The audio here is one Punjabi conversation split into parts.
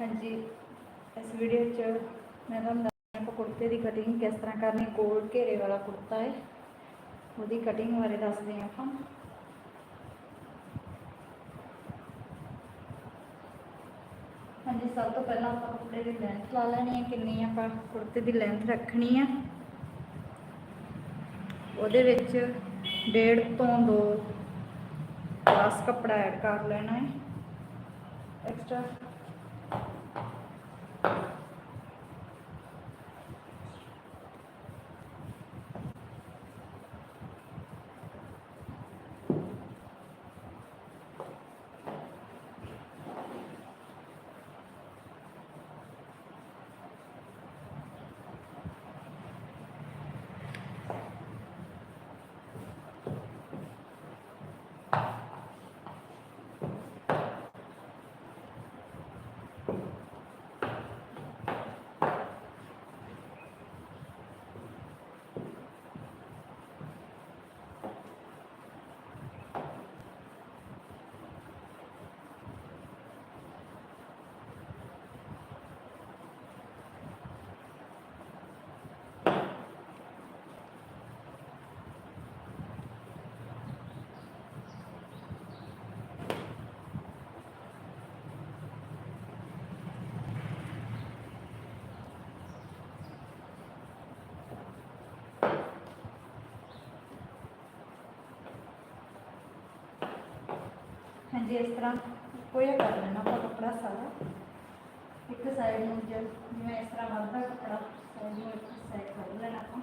ਹਾਂਜੀ, ਇਸ ਵੀਡੀਓ 'ਚ ਮੈਂ ਤੁਹਾਨੂੰ ਦੱਸਣਾ ਆਪਾਂ ਕੁੜਤੇ ਦੀ ਕਟਿੰਗ ਕਿਸ ਤਰ੍ਹਾਂ ਕਰਨੀ ਗੋਲ ਘੇਰੇ ਵਾਲਾ ਕੁੜਤਾ ਹੈ। ਉਹਦੀ ਕਟਿੰਗ ਬਾਰੇ ਦੱਸਦੇ ਹਾਂ ਆਪਾਂ। ਹਾਂਜੀ, ਸਭ ਤੋਂ ਪਹਿਲਾਂ ਆਪਾਂ ਕੁੜਤੇ ਦੀ ਲੈਂਥ ਲਾ ਲੈਣੀ ਹੈ, ਕਿੰਨੀ ਆਪਾਂ ਕੁੜਤੇ ਦੀ ਲੈਂਥ ਰੱਖਣੀ ਹੈ। ਉਹਦੇ ਵਿੱਚ ਡੇਢ ਤੋਂ 2 ਪਲੱਸ ਕੱਪੜਾ ਐਡ ਕਰ ਲੈਣਾ ਹੈ। Extra Amen. ਹਾਂਜੀ ਇਸ ਤਰ੍ਹਾਂ ਕੋਈ ਕਰ ਲੈਣਾ ਆਪਾਂ ਕੱਪੜਾ ਸਾਰਾ, ਇੱਕ ਸਾਈਡ ਨੂੰ ਜਿਵੇਂ ਇਸ ਤਰ੍ਹਾਂ ਵੱਧਦਾ ਕੱਪੜਾ ਸਾਈਡ ਨੂੰ ਇੱਕ ਸਾਈਡ ਕਰ ਲੈਣਾ ਆਪਾਂ।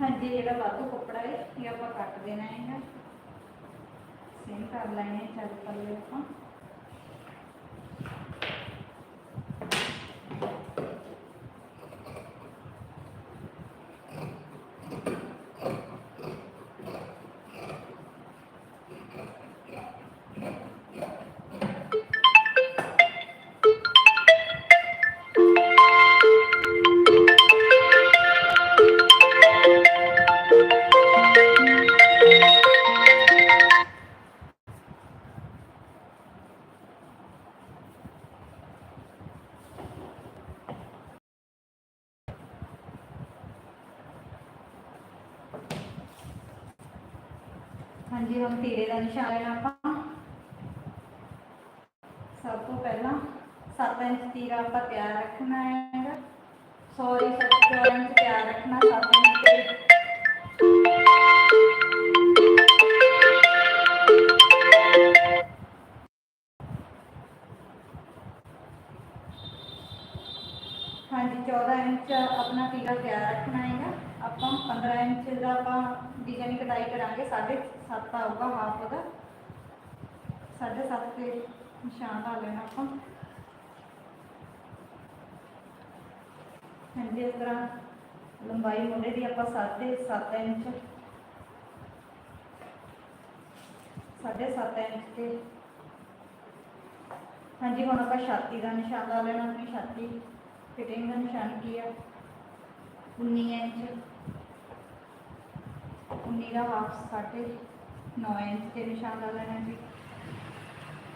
ਹਾਂਜੀ, ਜਿਹੜਾ ਵਾਧੂ ਕੱਪੜਾ ਹੈ, ਇਹ ਆਪਾਂ ਕੱਟ ਦੇਣਾ ਹੈਗਾ। ਸੇਮ ਕਰ ਲੈਣੇ ਚੱਲ ਪੱਲੇ ਆਪਾਂ। ਦਾ ਨਿਸ਼ਾਨ ਲੈਣਾ ਆਪਾਂ। ਸਭ ਤੋਂ ਪਹਿਲਾਂ 7 ਇੰਚ ਤੀਰਾ ਆਪਾਂ ਤਿਆਰ ਰੱਖਣਾ ਹੈਗਾ। ਸੌਰੀ 4 ਇੰਚ ਤਿਆਰ ਰੱਖਣਾ 7 ਇੰਚ ਹਾਂਜੀ 14 ਇੰਚ ਆਪਣਾ ਤੀਰਾ ਤਿਆਰ ਰੱਖਣਾ ਹੈਗਾ। ਆਪਾਂ 15 ਇੰਚ ਦਾ ਆਪਾਂ ਡਿਜ਼ਾਈਨ ਕਟਾਈ ਕਰਾਂਗੇ 7.5 ਆਊਗਾ ਹਾਫ ਦਾ। 7.5 ਤੇ ਨਿਸ਼ਾਨ ਲਾ ਲੈਣਾ ਆਪਾਂ। ਹਾਂਜੀ, ਇਸ ਤਰ੍ਹਾਂ ਲੰਬਾਈ ਮੋਢੇ ਦੀ ਆਪਾਂ 7.5 ਇੰਚ 7.5 ਇੰਚ ਤੇ। ਹਾਂਜੀ, ਹੁਣ ਆਪਾਂ ਛਾਤੀ ਦਾ ਨਿਸ਼ਾਨ ਲਾ ਲੈਣਾ, ਆਪਣੀ ਛਾਤੀ ਫਿਟਿੰਗ ਦਾ ਨਿਸ਼ਾਨ ਕੀ ਆ? 19 ਇੰਚ। 19 ਦਾ ਹਾਫ ਸਾਢੇ 9 ਇੰਚ ਤੇ ਨਿਸ਼ਾਨ ਲਾ ਲੈਣਾ ਜੀ।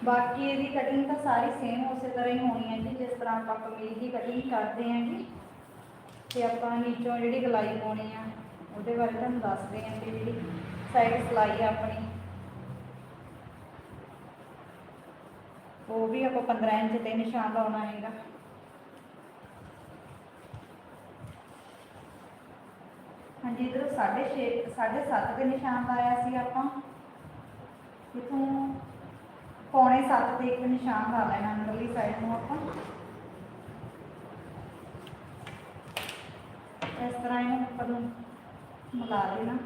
ਬਾਕੀ ਇਹਦੀ ਕਟਿੰਗ ਤਾਂ ਸਾਰੀ ਸੇਮ ਉਸੇ ਤਰ੍ਹਾਂ ਹੀ ਹੋਣੀ ਹੈ ਜੀ, ਜਿਸ ਤਰ੍ਹਾਂ ਆਪਾਂ ਕਮੀਜ਼ ਦੀ ਕਟਿੰਗ ਕਰਦੇ ਹਾਂ ਜੀ। ਤੇ ਆਪਾਂ ਨੀਚੋਂ ਜਿਹੜੀ ਗਲਾਈ ਪਾਉਣੀ ਆ, ਉਹਦੇ ਬਾਰੇ ਤੁਹਾਨੂੰ ਦੱਸਦੇ ਹਾਂ ਕਿ ਜਿਹੜੀ ਸਾਈਡ ਸਲਾਈ ਆ ਆਪਣੀ। ਉਹ ਵੀ ਆਪਾਂ 15 ਇੰਚ ਤੇ ਨਿਸ਼ਾਨ ਲਾਉਣਾ ਹੈਗਾ। ਹਾਂਜੀ, ਇਧਰ 6.5 7.5 ਦੇ ਨਿਸ਼ਾਨ ਲਾਇਆ ਸੀ ਆਪਾਂ। ਇਥੋਂ ਪੌਣੇ 7 ਤੇ ਇੱਕ ਨਿਸ਼ਾਨ ਲਾ ਲੈਣਾ ਅੰਦਰਲੀ ਸਾਈਡ ਨੂੰ ਆਪਾਂ। ਇਸ ਤਰ੍ਹਾਂ ਇਹਨੂੰ ਉੱਪਰ ਨੂੰ ਮਿਲਾ ਦੇਣਾ।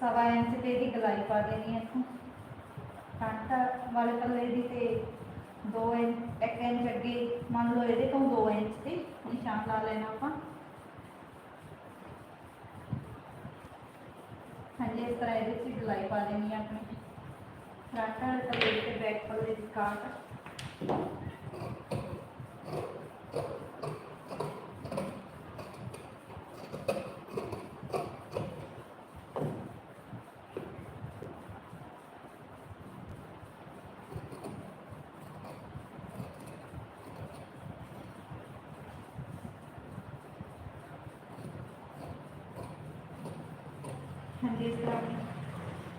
ਸਵਾ ਇੰਚ ਤੇ ਇਹਦੀ ਗਲਾਈ ਪਾ ਦੇਣੀ ਹੈ ਇੱਥੋਂ। ਫਰੰਟ ਵਾਲੇ ਪੱਲੇ ਦੀ ਤੇ 2 ਇੰਚ 1 ਇੰਚ ਅੱਗੇ, ਮੰਨ ਲਓ ਇਹਦੇ ਤੋਂ 2 ਇੰਚ ਤੇ ਨਿਸ਼ਾਨ ਲਾ ਲੈਣਾ ਆਪਾਂ ਹਾਂਜੀ ਇਸ ਤਰ੍ਹਾਂ ਇਹਦੇ 'ਚ ਗਲਾਈ ਪਾ ਦੇਣੀ ਹੈ ਆਪਣੀ। ਫਰੰਟ ਵਾਲੇ ਤੇ ਬੈਕ ਪੱਲੇ ਦੀ ਕਾਟ। ਹਾਂਜੀ ਇਸ ਤਰ੍ਹਾਂ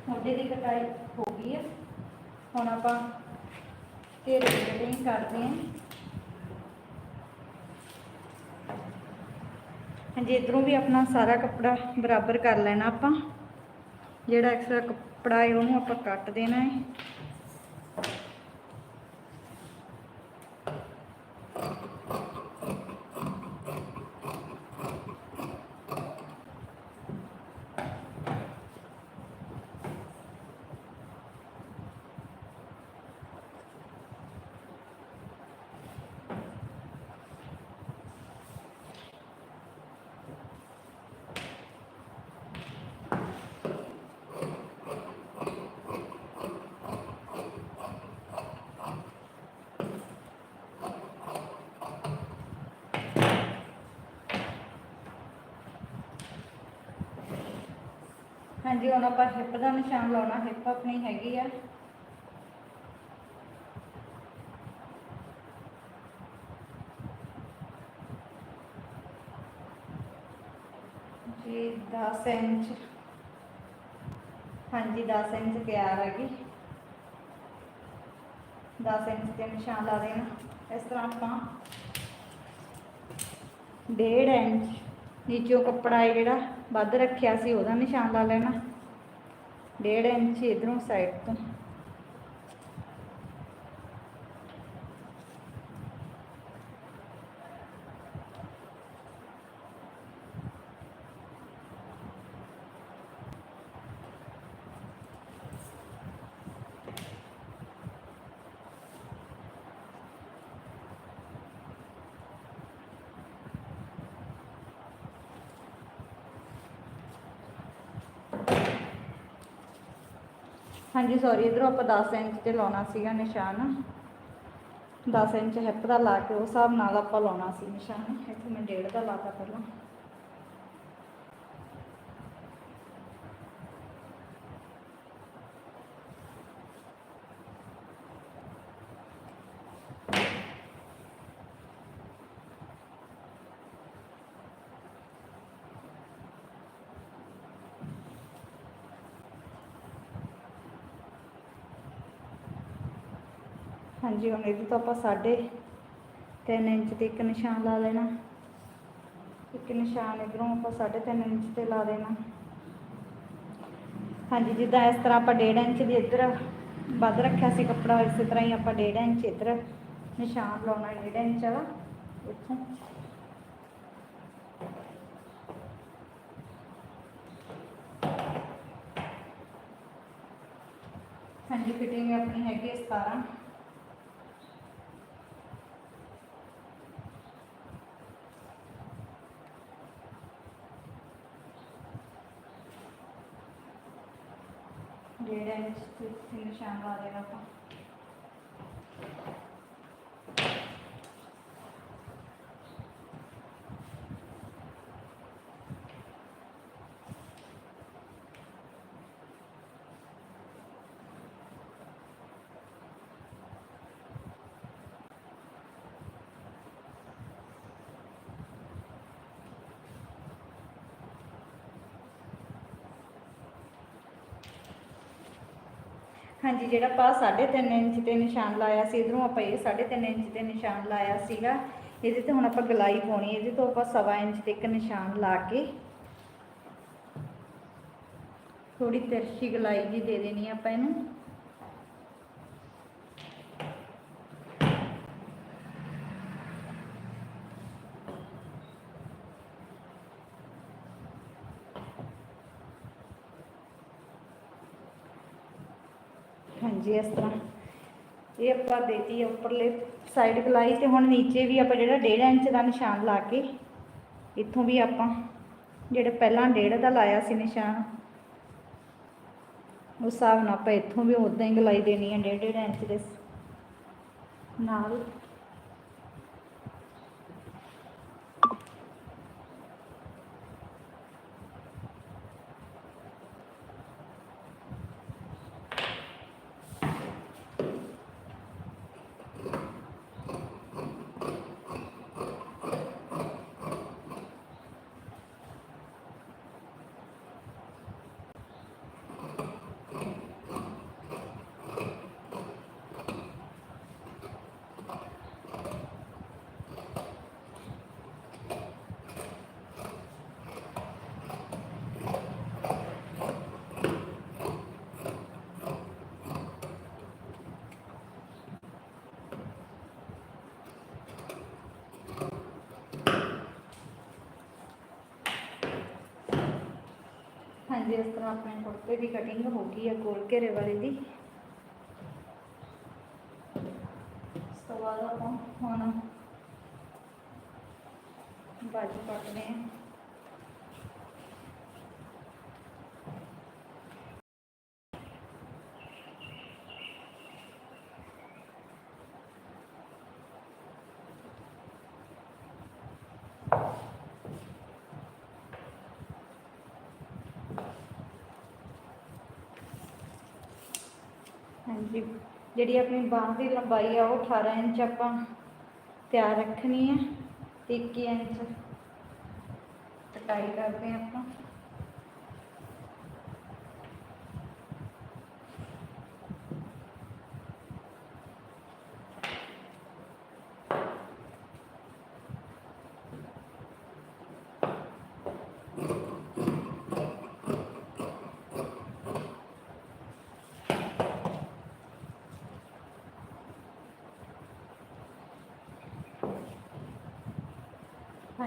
ਮੋਢੇ ਦੀ ਕਟਾਈ ਹੋ ਗਈ ਹੈ ਹੁਣ ਆਪਾਂ ਘੇਰੇ ਦੀ ਕਟਿੰਗ ਕਰਦੇ ਹਾਂ। ਹਾਂਜੀ, ਇਧਰੋਂ ਵੀ ਆਪਣਾ ਸਾਰਾ ਕੱਪੜਾ ਬਰਾਬਰ ਕਰ ਲੈਣਾ ਆਪਾਂ। ਜਿਹੜਾ ਐਕਸਟਰਾ ਕੱਪੜਾ ਹੈ, ਉਹਨੂੰ ਆਪਾਂ ਕੱਟ ਦੇਣਾ ਹੈ। ਹਾਂਜੀ, ਹੁਣ ਆਪਾਂ ਹਿੱਪ ਦਾ ਨਿਸ਼ਾਨ ਲਾਉਣਾ। ਹਿੱਪ ਆਪਣੀ ਹੈਗੀ ਆ। ਜੀ 10 ਇੰਚ। ਹਾਂਜੀ 10 ਇੰਚ ਤਿਆਰ ਹੈਗੀ। 10 ਇੰਚ ਤੇ ਨਿਸ਼ਾਨ ਲਾ ਦੇਣਾ। ਇਸ ਤਰ੍ਹਾਂ ਆਪਾਂ ਡੇਢ ਇੰਚ। ਨੀਚੋਂ ਕੱਪੜਾ ਹੈ ਜਿਹੜਾ ਵੱਧ ਰੱਖਿਆ ਸੀ ਉਹਦਾ ਨਿਸ਼ਾਨ ਲਾ ਲੈਣਾ। ਡੇਢ ਇੰਚ ਇਧਰੋਂ ਸਾਈਡ ਤੋਂ। ਹਾਂਜੀ ਸੌਰੀ ਇਧਰੋਂ ਆਪਾਂ 10 ਇੰਚ ਤੇ ਲਾਉਣਾ ਸੀਗਾ ਨਿਸ਼ਾਨ। 10 ਇੰਚ ਹਿੱਪ ਦਾ ਲਾ ਕੇ ਉਸ ਹਿਸਾਬ ਨਾਲ ਆਪਾਂ ਲਾਉਣਾ ਸੀ ਨਿਸ਼ਾਨ। ਇੱਥੇ ਮੈਂ ਡੇਢ ਦਾ ਲਾਤਾ ਪਹਿਲਾਂ। ਹਾਂਜੀ, ਹੁਣ ਇਹਦੇ ਤੋਂ ਆਪਾਂ ਸਾਢੇ ਤਿੰਨ ਇੰਚ ਤੇ ਇੱਕ ਨਿਸ਼ਾਨ ਲਾ ਲੈਣਾ। ਇੱਕ ਨਿਸ਼ਾਨ ਇਧਰੋਂ ਆਪਾਂ ਸਾਢੇ ਤਿੰਨ ਇੰਚ ਤੇ ਲਾ ਦੇਣਾ। ਹਾਂਜੀ, ਜਿੱਦਾਂ ਇਸ ਤਰ੍ਹਾਂ ਆਪਾਂ ਡੇਢ ਇੰਚ ਦੀ ਇੱਧਰ ਵੱਧ ਰੱਖਿਆ ਸੀ ਕੱਪੜਾ, ਇਸੇ ਤਰ੍ਹਾਂ ਹੀ ਆਪਾਂ ਡੇਢ ਇੰਚ ਇੱਧਰ ਨਿਸ਼ਾਨ ਲਾਉਣਾ, ਡੇਢ ਇੰਚ ਵਾਲਾ। ਇੱਥੋਂ। ਹਾਂਜੀ ਫਿਟਿੰਗ ਆਪਣੀ ਹੈਗੀ ਹੈ 17 ਡੇਢ ਇੰਚ ਤੇ ਹਾਂਜੀ, ਜਿਹੜਾ ਆਪਾਂ 3.5 ਇੰਚ ਤੇ ਨਿਸ਼ਾਨ ਲਾਇਆ ਸੀ, ਇਧਰੋਂ ਆਪਾਂ ਇਹ 3.5 ਇੰਚ ਤੇ ਨਿਸ਼ਾਨ ਲਾਇਆ ਸੀਗਾ। ਇਹਦੇ ਤੇ ਹੁਣ ਆਪਾਂ ਗਲਾਈ ਪਾਉਣੀ ਇਹਦੇ ਤੋਂ ਆਪਾਂ ਸਵਾ ਇੰਚ ਤੇ ਇੱਕ ਨਿਸ਼ਾਨ ਲਾ ਕੇ ਥੋੜੀ ਤਿਰਛੀ ਗਲਾਈ ਜੀ ਦੇ ਦੇਣੀ ਆਪਾਂ ਇਹਨੂੰ। ਹਾਂਜੀ, ਇਸ ਤਰ੍ਹਾਂ। ਇਹ ਆਪਾਂ ਦੇਤੀ ਉੱਪਰਲੇ ਸਾਈਡ ਗਲਾਈ ਤੇ ਹੁਣ ਨੀਚੇ ਵੀ ਆਪਾਂ ਜਿਹੜਾ 1.5 ਇੰਚ ਦਾ ਨਿਸ਼ਾਨ ਲਾ ਕੇ ਇੱਥੋਂ ਵੀ ਆਪਾਂ ਜਿਹੜਾ ਪਹਿਲਾਂ 1.5 ਦਾ ਲਾਇਆ ਸੀ ਨਿਸ਼ਾਨ, ਉਸ ਹਿਸਾਬ ਨਾਲ ਆਪਾਂ ਇੱਥੋਂ ਵੀ ਉਦਾਂ ਹੀ ਗਲਾਈ ਦੇਣੀ ਹੈ 1.5 ਇੰਚ ਦੇ ਨਾਲ। ਹਾਂਜੀ ਇਸ ਤਰ੍ਹਾਂ ਆਪਣੇ ਕੁੜਤੇ ਦੀ ਕਟਿੰਗ ਹੋ ਗਈ ਹੈ ਗੋਲ ਘੇਰੇ ਵਾਲੇ ਦੀ। ਉਸ ਤੋਂ ਬਾਅਦ ਆਪਾਂ ਹੁਣ ਬਾਜੂ ਕੱਟਦੇ ਹਾਂ ਹਾਂਜੀ। ਜਿਹੜੀ ਆਪਣੀ ਬਾਂਹ ਦੀ ਲੰਬਾਈ ਆ, ਉਹ 18 ਇੰਚ ਆਪਾਂ ਤਿਆਰ ਰੱਖਣੀ ਹੈ ਤੇ 21 ਇੰਚ ਕਟਾਈ ਕਰਦੇ ਹਾਂ ਆਪਾਂ।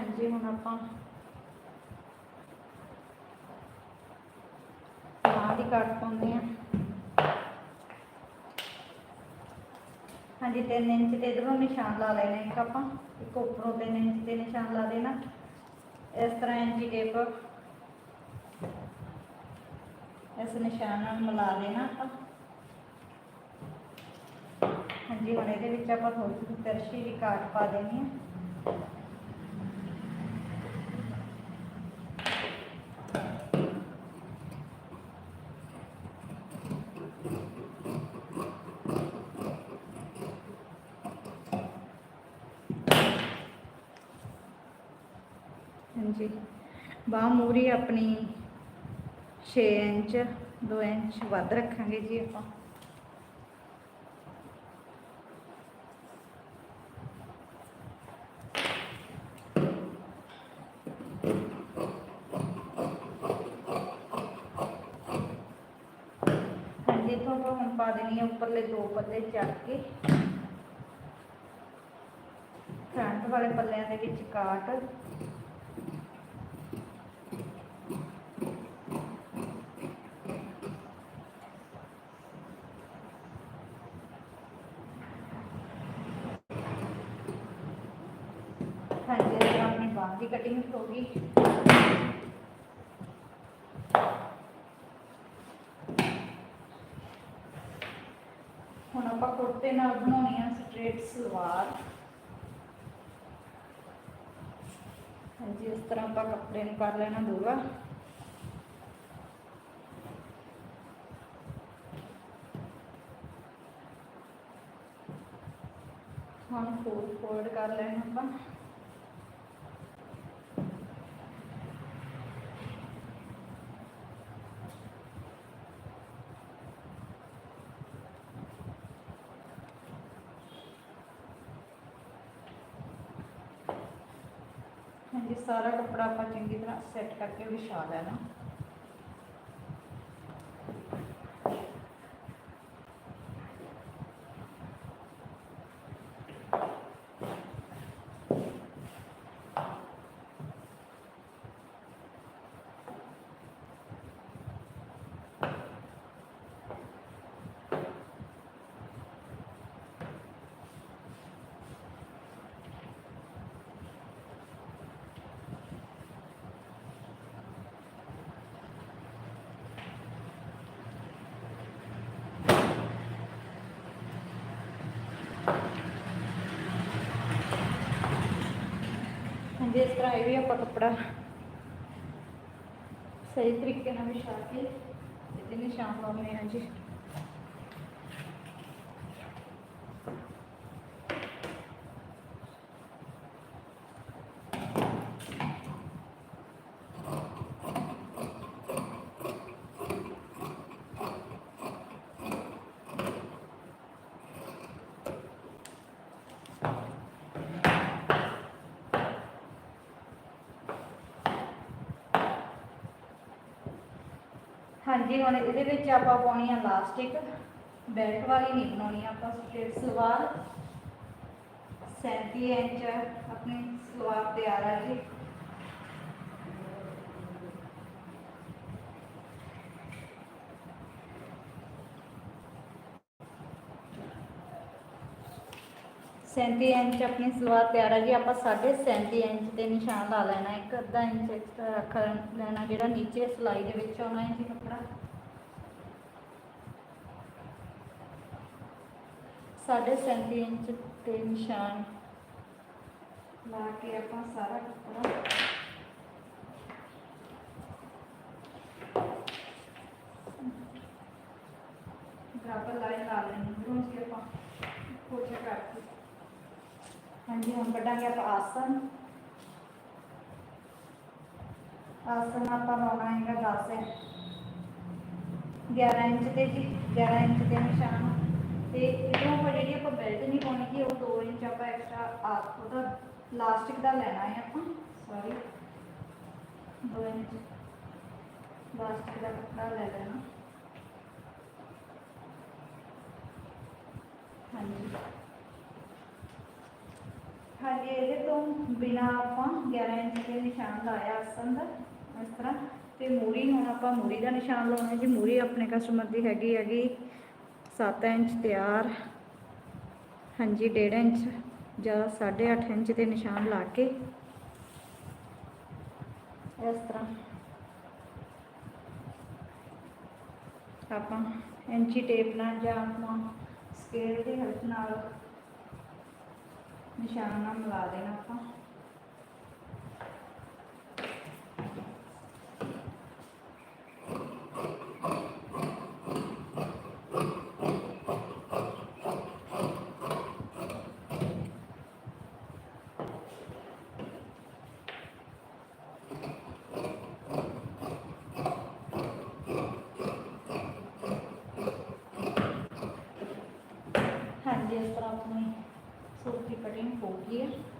ਹਾਂਜੀ ਹੁਣ ਆਪਾਂ। ਬਾਂਹ ਦੀ ਕੱਟ ਪਾਉਂਦੇ ਹਾਂ। ਹਾਂਜੀ 3 ਇੰਚ ਤੇ ਇਧਰੋਂ ਨਿਸ਼ਾਨ ਲਾ ਲੈਣਾ ਇੱਕ ਆਪਾਂ। ਇੱਕ ਉੱਪਰੋਂ 3 ਇੰਚ ਤੇ ਨਿਸ਼ਾਨ ਲਾ ਦੇਣਾ। ਇਸ ਤਰ੍ਹਾਂ ਇੰਚੀ ਟੇਪ। ਇਸ ਨਿਸ਼ਾਨ ਨਾਲ ਮਿਲਾ ਦੇਣਾ ਆਪਾਂ। ਹਾਂਜੀ, ਹੁਣ ਇਹਦੇ ਵਿੱਚ ਆਪਾਂ ਥੋੜੀ ਜਿਹੀ ਤਰਸ਼ੀ ਦੀ ਕਾਟ ਪਾ ਦੇਣੀ ਹੈ ਹਾਂਜੀ ਬਾਹ ਮੂਰੀ ਆਪਣੀ 6 ਇੰਚ 2 ਇੰਚ ਵੱਧ ਰੱਖਾਂਗੇ ਜੀ ਆਪਾਂ। ਹਾਂਜੀ ਤੋਂ ਆਪਾਂ ਹੁਣ ਪਾ ਦੇਣੀ ਹੈ ਉੱਪਰਲੇ ਦੋ ਪੱਲੇ ਚੱਕ ਕੇ। ਫਰੰਟ ਵਾਲੇ ਪੱਲਿਆਂ ਦੇ ਵਿੱਚ ਕਾਟ। ਹਾਂਜੀ ਇਸ ਤਰ੍ਹਾਂ ਆਪਣੀ ਬਾਂਹ ਦੀ ਕਟਿੰਗ ਹੋ ਗਈ। ਹੁਣ ਆਪਾਂ ਕੁੜਤੇ ਨਾਲ ਬਣਾਉਣੀ ਆ ਸਟ੍ਰੇਟ ਸਲਵਾਰ। ਹਾਂਜੀ, ਇਸ ਤਰ੍ਹਾਂ ਆਪਾਂ ਕੱਪੜੇ ਨੂੰ ਕਰ ਲੈਣਾ ਦੂਗਾ ਹੁਣ ਫੋਲਡ ਕਰ ਲੈਣਾ ਆਪਾਂ ਹਾਂਜੀ ਸਾਰਾ ਕੱਪੜਾ ਆਪਾਂ ਚੰਗੀ ਤਰ੍ਹਾਂ ਸੈੱਟ ਕਰਕੇ ਵਿਛਾ ਲੈਣਾ। ਜਿਸ ਇਸ ਤਰ੍ਹਾਂ ਇਹ ਵੀ ਆਪਾਂ ਕੱਪੜਾ ਸਹੀ ਤਰੀਕੇ ਨਾਲ ਵਿਛਾ ਕੇ ਇਹਦੇ ਨਿਸ਼ਾਨ ਲਾਉਣੇ ਆ ਜੀ। ਹਾਂਜੀ, ਹੁਣ ਇਹਦੇ ਵਿੱਚ ਆਪਾਂ ਪਾਉਣੀ ਆ ਲਾਸਟਿਕ ਬੈਲਟ ਵਾਲੀ ਨਹੀਂ ਬਣਾਉਣੀ ਆਪਾਂ ਸਟ੍ਰੇਟ ਸਲਵਾਰ 37 ਇੰਚ ਆਪਣੀ ਸਲਵਾਰ ਤਿਆਰ ਆ ਜੀ। ਸੈਂਤੀ ਇੰਚ ਆਪਣੀ ਸਲਵਾਰ ਤਿਆਰ ਆ ਜੀ, ਆਪਾਂ 37 ਇੰਚ ਤੇ ਨਿਸ਼ਾਨ ਲਾ ਲੈਣਾ ਇੱਕ ਅੱਧਾ ਇੰਚ ਐਕਸਟਰਾ ਰੱਖ ਲੈਣਾ, ਜਿਹੜਾ ਨੀਚੇ ਸਲਾਈ ਦੇ ਵਿੱਚ ਆਉਣਾ ਹੈ ਜੀ ਕੱਪੜਾ। 37 ਇੰਚ ਤੇ ਨਿਸ਼ਾਨ ਲਾ ਕੇ ਆਪਾਂ ਸਾਰਾ ਕੱਪੜਾ। ਬਰਾਬਰ ਲਾਈਨ ਲਾ ਲੈਣੀ, ਹੁਣ ਸੀ ਆਪਾਂ ਕੋਚਾ ਕਰਕੇ ਹਾਂਜੀ, ਹੁਣ ਕੱਢਾਂਗੇ ਆਪਾਂ ਆਸਨ ਆਸਨ ਆਪਾਂ ਲਾਉਣਾ ਹੈਗਾ 10 ਹੈ 11 ਇੰਚ ਤੇ ਜੀ 11 ਇੰਚ ਤੇ ਨਿਸ਼ਾਨ। ਤੇ ਇਦੋਂ ਆਪਾਂ ਜਿਹੜੀ ਆਪਾਂ ਬੈਲਟ ਨਹੀਂ ਪਾਉਣੀ ਕਿ ਉਹ 2 ਇੰਚ ਆਪਾਂ ਐਕਸਟਰਾ ਆ ਉਹਦਾ ਲਾਸਟਿਕ ਦਾ ਲੈਣਾ ਹੈ ਆਪਾਂ ਸੌਰੀ 2 ਇੰਚ। ਲਾਸਟਿਕ ਦਾ ਕੱਪੜਾ ਲੈ ਲੈਣਾ। ਹਾਂਜੀ। ਹਾਂਜੀ, ਇਹਦੇ ਤੋਂ ਬਿਨਾ ਆਪਾਂ 11 ਇੰਚ ਦੇ ਨਿਸ਼ਾਨ ਲਾਇਆ ਆਸਨ ਦਾ, ਇਸ ਤਰ੍ਹਾਂ। ਤੇ ਮੂਰੀ ਹੁਣ ਆਪਾਂ ਮੂਰੀ ਦਾ ਨਿਸ਼ਾਨ ਲਾਉਣਾ ਜੀ। ਮੂਰੀ ਆਪਣੇ ਕਸਟਮਰ ਦੀ ਹੈਗੀ ਹੈਗੀ 7 ਇੰਚ ਤਿਆਰ, ਹਾਂਜੀ 1.5 ਇੰਚ ਜਾਂ 8.5 ਇੰਚ ਦੇ ਨਿਸ਼ਾਨ ਲਾ ਕੇ। ਇਸ ਤਰ੍ਹਾਂ। ਆਪਾਂ ਇੰਚੀ ਟੇਪ ਨਾਲ ਜਾਂ ਆਪਾਂ ਸਕੇਲ ਦੀ ਹੈਲਪ ਨਾਲ ਨਿਸ਼ਾਨ ਨਾਲ ਮਿਲਾ ਦੇਣਾ ਆਪਾਂ। ਹਾਂਜੀ ਇਸ ਤਰ੍ਹਾਂ ਆਪਣੀ